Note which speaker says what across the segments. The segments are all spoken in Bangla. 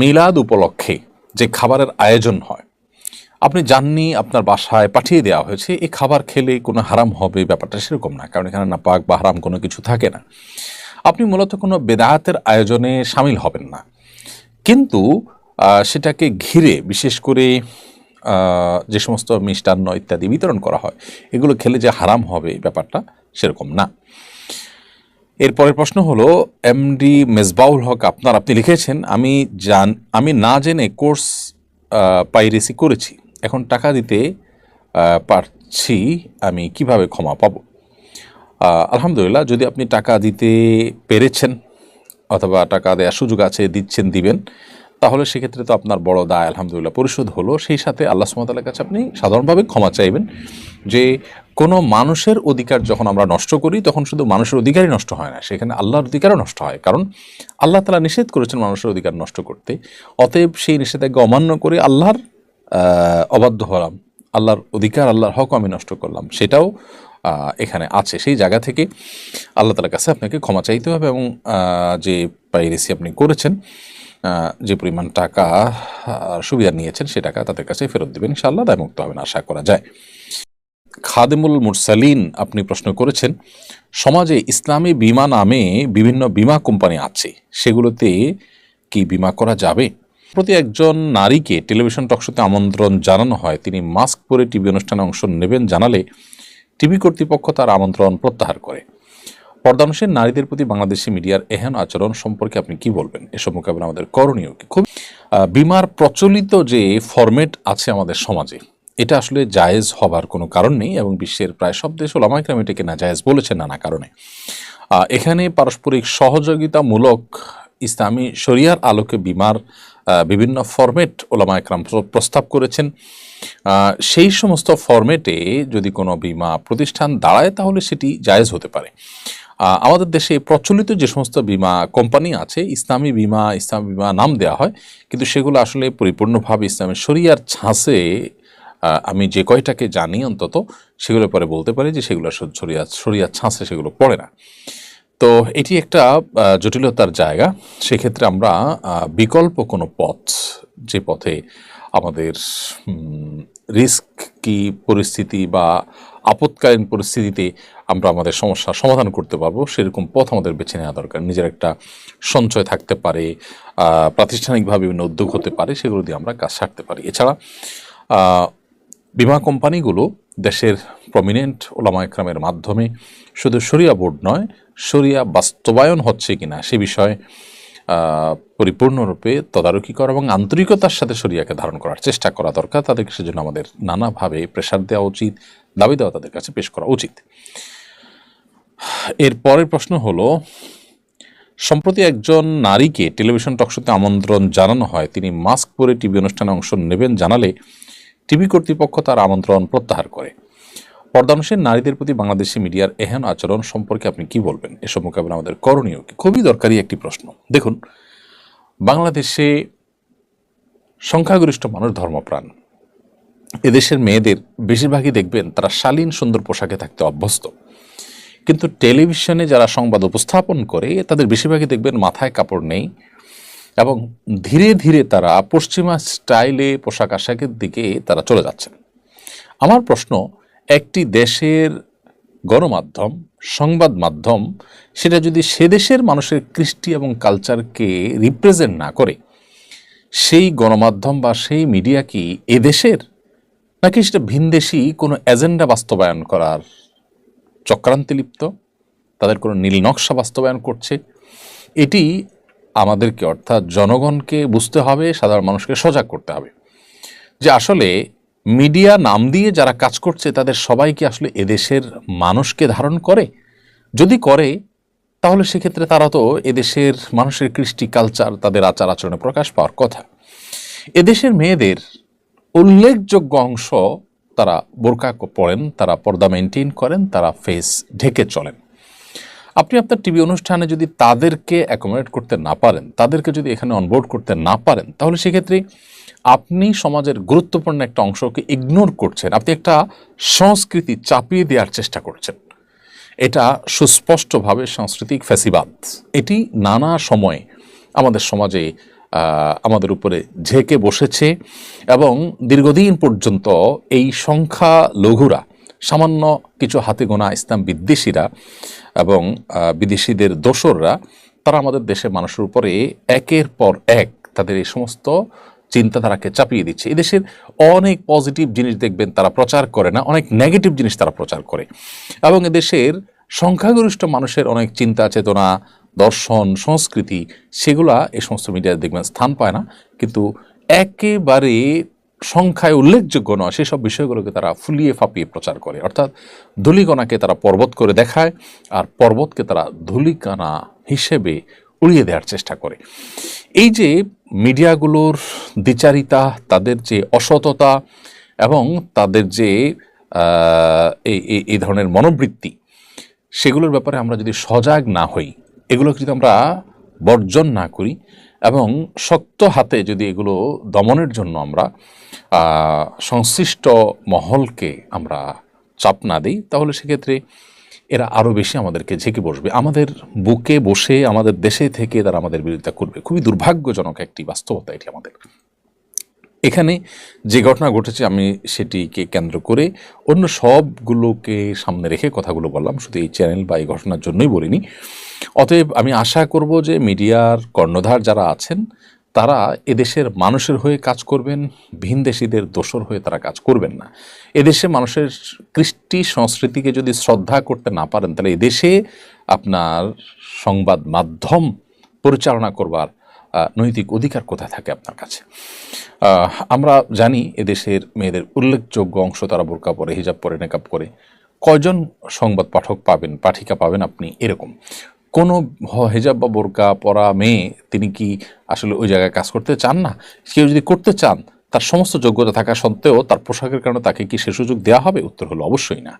Speaker 1: মিলাদ উপলক্ষে যে খাবারের আয়োজন হয়, আপনি জাননি আপনার বাসায় পাঠিয়ে দেওয়া হয়েছে, এই খাবার খেলে কোনো হারাম হবে, ব্যাপারটা সেরকম না, কারণ এখানে না পাক বা হারাম কোনো কিছু থাকে না। আপনি মূলত কোনো বেদায়াতের আয়োজনে সামিল হবেন না। কিন্তু সেটাকে ঘিরে বিশেষ করে যে সমস্ত মিষ্টান্ন ইত্যাদি বিতরণ করা হয়, এগুলো খেলে যে হারাম হবে ব্যাপারটা সেরকম না। এরপরের প্রশ্ন হলো এমডি মেজবাউল হক আপনার, আপনি লিখেছেন, আমি জান, আমি না জেনে কোর্স পাইরেসি করেছি, এখন টাকা দিতে পারছি, আমি কীভাবে ক্ষমা পাবো? আলহামদুলিল্লাহ, যদি আপনি টাকা দিতে পেরেছেন, অথবা টাকা দেওয়ার সুযোগ আছে, দিচ্ছেন, দিবেন, তাহলে সেক্ষেত্রে তো আপনার বড় দায়, আলহামদুলিল্লাহ, পরিশোধ হলো। সেই সাথে আল্লাহ সুমতালের কাছে আপনি সাধারণভাবে ক্ষমা চাইবেন যে কোনো মানুষের অধিকার যখন আমরা নষ্ট করি, তখন শুধু মানুষের অধিকারই নষ্ট হয় না, সেখানে আল্লাহর অধিকারও নষ্ট হয়। কারণ আল্লাহ তালা নিষেধ করেছেন মানুষের অধিকার নষ্ট করতে। অতএব সেই নিষেধাজ্ঞা অমান্য করে আল্লাহর অবাধ্য হলাম। আল্লাহর অধিকার, আল্লাহর হক আমি নষ্ট করলাম। সেটাও এখানে আছে। সেই জায়গা থেকে আল্লাহ তালার কাছে আপনাকে ক্ষমা চাইতে হবে এবং যে পাইরেসি আপনি করেছেন যে পরিমাণ টাকা সুবিধা নিয়েছেন, সে টাকা তাদের কাছে ফেরত দেবেন। ইনশাআল্লাহ দায়মুক্ত হবেন, আশা করা যায়। খাদেমুল মুরসালিন আপনি প্রশ্ন করেছেন, সমাজে ইসলামী বিমা নামে বিভিন্ন বিমা কোম্পানি আছে, সেগুলোতে কি বিমা করা যাবে? প্রতি একজন নারীকে টেলিভিশন টকশোতে আমন্ত্রণ জানানো হয়, তিনি মাস্ক পরে টিভি অনুষ্ঠানে অংশ নেবেন জানালে টিভি কর্তৃপক্ষ তার আমন্ত্রণ প্রত্যাহার করে। পর্দানুষের নারীদের প্রতি বাংলাদেশি মিডিয়ার এহেন আচরণ সম্পর্কে আপনি কি বলবেন? এসব মোকাবিলা আমাদের করণীয় কি? খুব বিমার প্রচলিত যে ফরম্যাট আছে আমাদের সমাজে এটা আসলে জায়েজ হবার কোনো কারণ নেই এবং বিশ্বের প্রায় সব দেশ ওলামাইকরাম এটাকে না জায়েজ বলেছে নানা কারণে। এখানে পারস্পরিক সহযোগিতামূলক ইসলামী শরিয়ার আলোকে বিমার বিভিন্ন ফরম্যাট ওলামা একরাম প্রস্তাব করেছেন। সেই সমস্ত ফরম্যাটে যদি কোনো বিমা প্রতিষ্ঠান দাঁড়ায় তাহলে সেটি জায়েজ হতে পারে। আমাদের দেশে প্রচলিত যে সমস্ত বিমা কোম্পানি আছে, ইসলামী বিমা ইসলামী বিমা নাম দেওয়া হয়, কিন্তু সেগুলো আসলে পরিপূর্ণভাবে ইসলামের শরিয়ার ছাঁচে আমি যে কয়টাকে জানি অন্তত, সেগুলো পরে বলতে পারি যে সেগুলো আসলে শরিয়া ছাঁচে সেগুলো পড়ে না। তো এটি একটা জটিলতার জায়গা। সেক্ষেত্রে আমরা বিকল্প কোনো পথ যে পথে আমাদের রিস্ক কি পরিস্থিতি বা আপৎকালীন পরিস্থিতিতে আমরা আমাদের সমস্যার সমাধান করতে পারব, সেরকম পথ আমাদের বেছে নেওয়া দরকার। নিজের একটা সঞ্চয় থাকতে পারে প্রাতিষ্ঠানিকভাবে বিভিন্ন উদ্যোগ হতে পারে, সেগুলো দিয়ে আমরা কাজ সারতে পারি। এছাড়া বিমা কোম্পানিগুলো দেশের প্রমিনেন্ট ওলামা একরামের মাধ্যমে শুধু শরিয়া বোর্ড নয়, শরিয়া বাস্তবায়ন হচ্ছে কিনা সে বিষয়ে পরিপূর্ণরূপে তদারকি করা এবং আন্তরিকতার সাথে শরিয়াকে ধারণ করার চেষ্টা করা দরকার। তাদেরকে সেজন্য আমাদের নানাভাবে প্রেশার দেওয়া উচিত, দাবি দেওয়া তাদের কাছে পেশ করা উচিত। এর পরের প্রশ্ন হলো, সম্প্রতি একজন নারীকে টেলিভিশন টকশোতে আমন্ত্রণ জানানো হয়, তিনি মাস্ক পরে টিভি অনুষ্ঠানে অংশ নেবেন জানালে টিভি কর্তৃপক্ষ তার আমন্ত্রণ প্রত্যাহার করে। পর্দানুষের নারীদের প্রতি বাংলাদেশি মিডিয়ার এহেন আচরণ সম্পর্কে আপনি কি বলবেন? এসব মোকাবিলা আমাদের করণীয় কি? খুবই দরকারি একটি প্রশ্ন। দেখুন, বাংলাদেশে সংখ্যাগরিষ্ঠ মানুষ ধর্মপ্রাণ। এদেশের মেয়েদের বেশিরভাগই দেখবেন তারা শালীন, সুন্দর পোশাকে থাকতে অভ্যস্ত। কিন্তু টেলিভিশনে যারা সংবাদ উপস্থাপন করে, তাদের বেশিরভাগই দেখবেন মাথায় কাপড় নেই এবং ধীরে ধীরে তারা পশ্চিমা স্টাইলে পোশাক আশাকের দিকে তারা চলে যাচ্ছেন। আমার প্রশ্ন, একটি দেশের গণমাধ্যম, সংবাদ মাধ্যম, সেটা যদি সে দেশের মানুষের কৃষ্টি এবং কালচারকে রিপ্রেজেন্ট না করে, সেই গণমাধ্যম বা সেই মিডিয়া কি এদেশের নাকি সেটা ভিনদেশি কোনো এজেন্ডা বাস্তবায়ন করার চক্রান্তে লিপ্ত? তাদের কোনো নীল নকশা বাস্তবায়ন করছে? এটি আমাদেরকে, অর্থাৎ জনগণকে বুঝতে হবে, সাধারণ মানুষকে সজাগ করতে হবে। যে আসলে মিডিয়া নাম দিয়ে যারা কাজ করছে, তাদের সবাই কি আসলে এদেশের মানুষকে ধারণ করে? যদি করে, তাহলে সেক্ষেত্রে তারা তো এদেশের মানুষের কৃষ্টি কালচার তাদের আচার আচরণে প্রকাশ পাওয়ার কথা। এদেশের মেয়েদের উল্লেখযোগ্য অংশ তারা বোরকা পড়েন তারা পর্দা মেনটেন করেন, তারা ফেস ঢেকে চলেন। আপনি আপনার টিভি অনুষ্ঠানে যদি তাদেরকে অ্যাকোমোডেট করতে না পারেন, তাদেরকে যদি এখানে অনবোর্ড করতে না পারেন, তাহলে সেক্ষেত্রে আপনি সমাজের গুরুত্বপূর্ণ একটা অংশকে ইগনোর করছেন। আপনি একটা সংস্কৃতি চাপিয়ে দেওয়ার চেষ্টা করছেন। এটা সুস্পষ্টভাবে সাংস্কৃতিক ফ্যাসিবাদ। এটি নানা সময়ে আমাদের সমাজে আমাদের উপরে ঝেঁকে বসেছে এবং দীর্ঘদিন পর্যন্ত এই সংখ্যা লঘুরা সামান্য কিছু হাতে গোনা ইসলাম বিদ্বেষীরা এবং বিদেশিদের দোসররা, তারা আমাদের দেশের মানুষের উপরে একের পর এক তাদের এই সমস্ত চিন্তাধারাকে চাপিয়ে দিচ্ছে। এদেশের অনেক পজিটিভ জিনিস দেখবেন তারা প্রচার করে না, অনেক নেগেটিভ জিনিস তারা প্রচার করে। এবং এদেশের সংখ্যাগরিষ্ঠ মানুষের অনেক চিন্তা, চেতনা, দর্শন, সংস্কৃতি, সেগুলা এই সমস্ত মিডিয়ায় দেখবেন স্থান পায় না। কিন্তু একেবারে সংখ্যায় উল্লেখযোগ্য নয়, সেসব বিষয়গুলোকে তারা ফুলিয়ে ফাপিয়ে প্রচার করে। অর্থাৎ ধুলিকণাকে তারা পর্বত করে দেখায় আর পর্বতকে তারা ধুলিকণা হিসেবে উড়িয়ে দেওয়ার চেষ্টা করে। এই যে মিডিয়াগুলোর দ্বিচারিতা, তাদের যে অসততা এবং তাদের যে এই ধরনের মনোবৃত্তি, সেগুলোর ব্যাপারে আমরা যদি সজাগ না হই এগুলো যদি আমরা বর্জন না করি এবং শক্ত হাতে যদি এগুলো দমনের জন্য আমরা সংশ্লিষ্ট মহলকে আমরা চাপ না দিই, তাহলে সেক্ষেত্রে এরা আরও বেশি আমাদেরকে ঝেঁকে বসবে। আমাদের বুকে বসে, আমাদের দেশে থেকে তারা আমাদের বিরোধিতা করবে। খুবই দুর্ভাগ্যজনক একটি বাস্তবতা এটি আমাদের। এখানে যে ঘটনা ঘটেছে, আমি সেটিকে কেন্দ্র করে অন্য সবগুলোকে সামনে রেখে কথাগুলো বললাম। শুধু এই চ্যানেল বা এই ঘটনার জন্যই বলিনি। অতএব আমি আশা করব যে মিডিয়ার কর্ণধার যারা আছেন, তারা এদেশের মানুষের হয়ে কাজ করবেন, ভিনদেশিদের দোষর হয়ে তারা কাজ করবেন না। এদেশে মানুষের কৃষ্টি সংস্কৃতিকে যদি শ্রদ্ধা করতে না পারেন, তাহলে এদেশে আপনার সংবাদ মাধ্যম পরিচালনা করবার নৈতিক অধিকার কোথায় থাকে আপনার কাছে? আমরা জানি এদেশের মেয়েদের উল্লেখযোগ্য অংশ তারা বোরকা পরে, হিজাব পরে, নেকাব করে কয়জন সংবাদ পাঠক পাবেন, পাঠিকা পাবেন আপনি এরকম? কোনো হেজাব বা বোরকা পরা মেয়ে তিনি কি আসলে ওই জায়গায় কাজ করতে চান না? কেউ যদি করতে চান, তার সমস্ত যোগ্যতা থাকা সত্ত্বেও তার পোশাকের কারণে তাকে কি সে সুযোগ দেওয়া হবে? উত্তর হলো অবশ্যই না।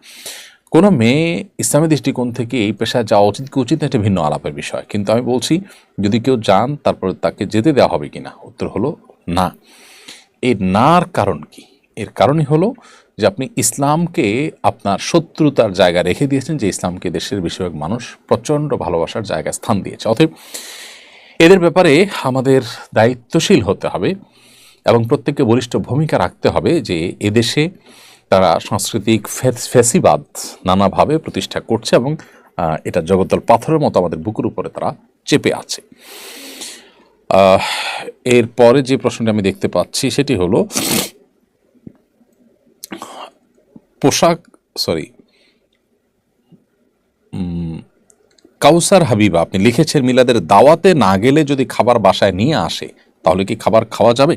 Speaker 1: কোনো মেয়ে ইসলামী দৃষ্টিকোণ থেকে এই পেশায় যাওয়া উচিত কি উচিত না, এটা ভিন্ন আলাপের বিষয়। কিন্তু আমি বলছি, যদি কেউ যান, তারপরে তাকে যেতে দেওয়া হবে কি না উত্তর হলো না। এর নার কারণ কি? এর কারণই হলো যে আপনি ইসলামকে আপনার শত্রুতার জায়গা রেখে দিয়েছেন যে ইসলামকে দেশের বেশিরভাগ মানুষ প্রচণ্ড ভালোবাসার জায়গায় স্থান দিয়েছে। অতএব এদের ব্যাপারে আমাদের দায়িত্বশীল হতে হবে এবং প্রত্যেককে বলিষ্ঠ ভূমিকা রাখতে হবে যে এদেশে তারা সাংস্কৃতিক ফেসিবাদ নানাভাবে প্রতিষ্ঠা করছে এবং এটা জগদ্দল পাথরের মতো আমাদের বুকের উপরে তারা চেপে আছে। আহ, এরপরে যে প্রশ্নটি আমি দেখতে পাচ্ছি সেটি হলো পোশাক সরি কাউসার হাবিবা, আপনি লিখেছেন মিলাদের দাওয়াতে না গেলে যদি খাবার বাসায় নিয়ে আসে, তাহলে কি খাবার খাওয়া যাবে?